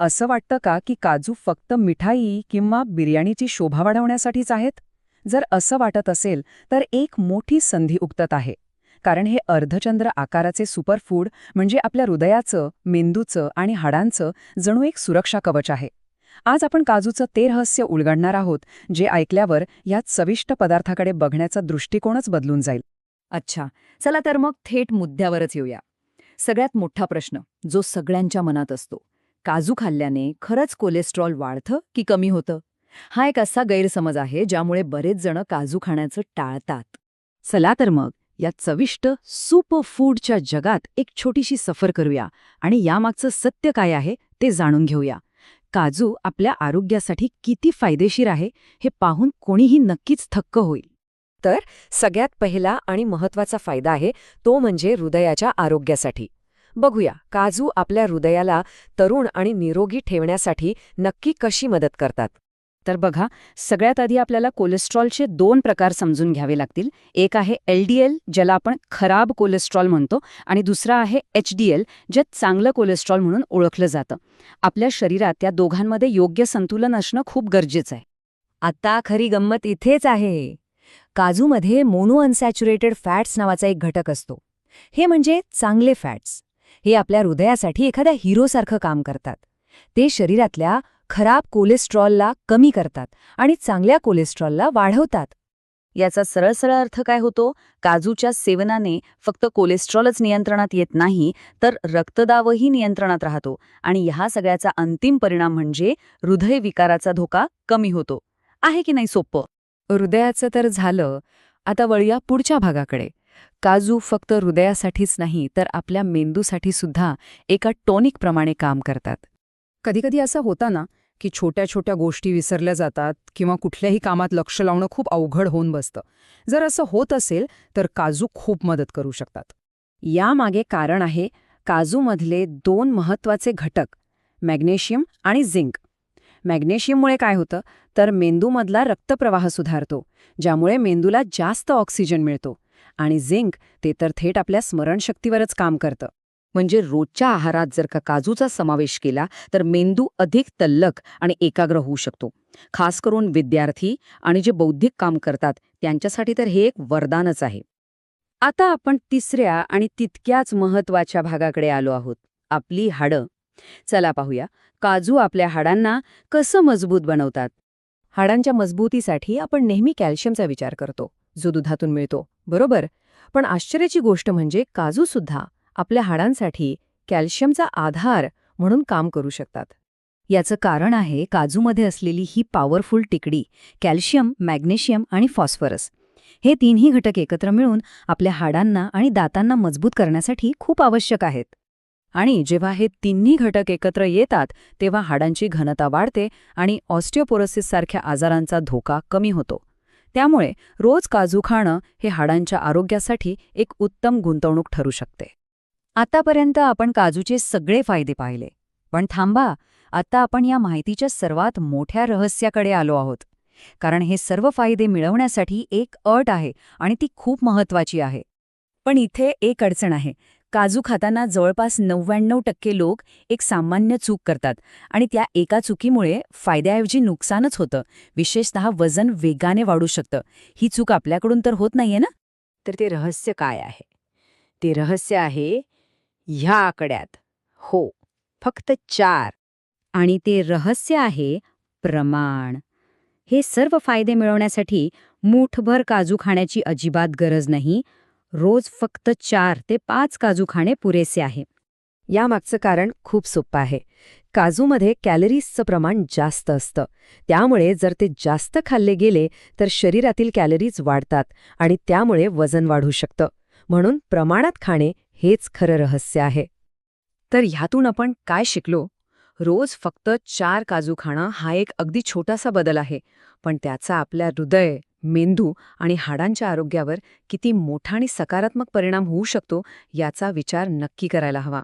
असं वाटतं का की काजू फक्त मिठाई किंवा बिर्याणीची शोभा वाढवण्यासाठीच आहेत? जर असं वाटत असेल तर एक मोठी संधी उक्तत आहे. कारण हे अर्धचंद्र आकाराचे सुपरफूड म्हणजे आपल्या हृदयाचं मेंदूचं आणि हाडांचं जणू एक सुरक्षा कवच आहे. आज आपण काजूचं ते रहस्य उलगडणार आहोत जे ऐकल्यावर यात चविष्ट पदार्थाकडे बघण्याचा दृष्टिकोनच बदलून जाईल. अच्छा चला तर मग थेट मुद्द्यावरच येऊया. सगळ्यात मोठा प्रश्न जो सगळ्यांच्या मनात असतो. काजू खाल्ल्याने खरंच कोलेस्ट्रॉल वाढतं की कमी होतं? हा एक असा गैरसमज आहे ज्यामुळे बरेच जण काजू खाण्याचं टाळतात. चला तर मग या चविष्ट सुपर फूडच्या जगात एक छोटीशी सफर करूया आणि यामागचं सत्य काय आहे ते जाणून घेऊया. काजू आपल्या आरोग्यासाठी किती फायदेशीर आहे हे पाहून कोणीही नक्कीच थक्क होईल. तर सगळ्यात पहिला आणि महत्त्वाचा फायदा आहे तो म्हणजे हृदयाच्या आरोग्यासाठी. बघूया. काजू आपल्या हृदयाला तरुण आणि निरोगी ठेवण्यासाठी नक्की कशी मदत करतात? तर बघा सगळ्यात आधी आपल्याला कोलेस्ट्रॉलचे दोन प्रकार समजून घ्यावे लागतील. एक आहे एलडीएल ज्याला आपण खराब कोलेस्ट्रॉल म्हणतो आणि दुसरा आहे एचडीएल ज्यात चांगलं कोलेस्ट्रॉल म्हणून ओळखलं जातं. आपल्या शरीरात या दोघांमध्ये योग्य संतुलन असणं खूप गरजेचं आहे. आता खरी गंमत इथेच आहे. काजूमध्ये मोनो अनसॅच्युरेटेड फॅट्स नावाचा एक घटक असतो. हे म्हणजे चांगले फॅट्स. हे आपल्या हृदयासाठी एखाद्या हिरोसारखं काम करतात. ते शरीरातल्या खराब कोलेस्ट्रॉलला कमी करतात आणि चांगल्या कोलेस्ट्रॉलला वाढवतात. याचा सरळ सरळ अर्थ काय होतो? काजूच्या सेवनाने फक्त कोलेस्ट्रॉलच नियंत्रणात येत नाही तर रक्तदावही नियंत्रणात राहतो आणि ह्या सगळ्याचा अंतिम परिणाम म्हणजे हृदयविकाराचा धोका कमी होतो. आहे की नाही सोपं हृदयाचं तर झालं. आता वळूया पुढच्या भागाकडे. काजू फक्त हृदयासाठीच नाही तर आपल्या मेंदूसाठी सुद्धा एका टॉनिकप्रमाणे काम करतात. कधीकधी असं होता ना की छोट्या छोट्या गोष्टी विसरल्या जातात किंवा कुठल्याही कामात लक्ष लावणं खूप अवघड होऊन बसतं. जर असं होत असेल तर काजू खूप मदत करू शकतात. यामागे कारण आहे काजूमधले दोन महत्त्वाचे घटक मॅग्नेशियम आणि झिंक. मॅग्नेशियममुळे काय होतं तर मेंदूमधला रक्तप्रवाह सुधारतो ज्यामुळे मेंदूला जास्त ऑक्सिजन मिळतो. आणि झिंक ते तर थेट आपल्या स्मरणशक्तीवरच काम करतं. म्हणजे रोजच्या आहारात जर का काजूचा समावेश केला तर मेंदू अधिक तल्लक आणि एकाग्र होऊ शकतो. खास करून विद्यार्थी आणि जे बौद्धिक काम करतात त्यांच्यासाठी तर हे एक वरदानच आहे. आता आपण तिसऱ्या आणि तितक्याच महत्त्वाच्या भागाकडे आलो आहोत. आपली हाडं. चला पाहूया काजू आपल्या हाडांना कसं मजबूत बनवतात? हाडांच्या मजबूतीसाठी आपण नेहमी कॅल्शियमचा विचार करतो. जो दुधातून मिळतो. बरोबर? पण आश्चर्याची गोष्ट म्हणजे काजूसुद्धा आपल्या हाडांसाठी कॅल्शियमचा आधार म्हणून काम करू शकतात. याचं कारण आहे काजूमध्ये असलेली ही पॉवरफुल टिकडी कॅल्शियम मॅग्नेशियम आणि फॉस्फरस. हे तीनही घटक एकत्र मिळून आपल्या हाडांना आणि दातांना मजबूत करण्यासाठी खूप आवश्यक आहेत. आणि जेव्हा हे तिन्ही घटक एकत्र येतात तेव्हा हाडांची घनता वाढते आणि ऑस्टिओपोरोसिससारख्या आजारांचा धोका कमी होतो. त्यामुळे रोज काजू खाणं हे हाडांच्या आरोग्यासाठी एक उत्तम गुंतवणूक ठरू शकते. आतापर्यंत आपण काजूचे सगळे फायदे पाहिले पण थांबा आता आपण या माहितीच्या सर्वात मोठ्या रहस्याकडे आलो आहोत. कारण हे सर्व फायदे मिळवण्यासाठी एक अट आहे आणि ती खूप महत्वाची आहे. पण इथे एक अडचण आहे काजू खाताना जवळपास नव्याण्णव टक्के लोक एक सामान्य चूक करतात आणि त्या एका चुकीमुळे फायद्याऐवजी नुकसानच होतं. विशेषतः वजन वेगाने वाढू शकतं. ही चूक आपल्याकडून तर होत नाहीये ना? तर ते रहस्य काय आहे? ते रहस्य आहे ह्या आकड्यात. हो फक्त चार. आणि ते रहस्य आहे प्रमाण. हे सर्व फायदे मिळवण्यासाठी मूठभर काजू खाण्याची अजिबात गरज नाही. रोज फक्त चार ते पाच काजू खाणे पुरेसे आहे. यामागचं कारण खूप सोपं आहे. काजूमध्ये कॅलरीजचं प्रमाण जास्त असतं. त्यामुळे जर ते जास्त खाल्ले गेले तर शरीरातील कॅलरीज वाढतात आणि त्यामुळे वजन वाढू शकतं. म्हणून प्रमाणात खाणे हेच खरं रहस्य आहे. तर ह्यातून आपण काय शिकलो? रोज फक्त चार काजू खाणं हा एक अगदी छोटासा बदल आहे पण त्याचा आपल्या हृदय मेंदू आणि हाडांच्या आरोग्यावर किती मोठा आणि सकारात्मक परिणाम होऊ शकतो याचा विचार नक्की करायला हवा.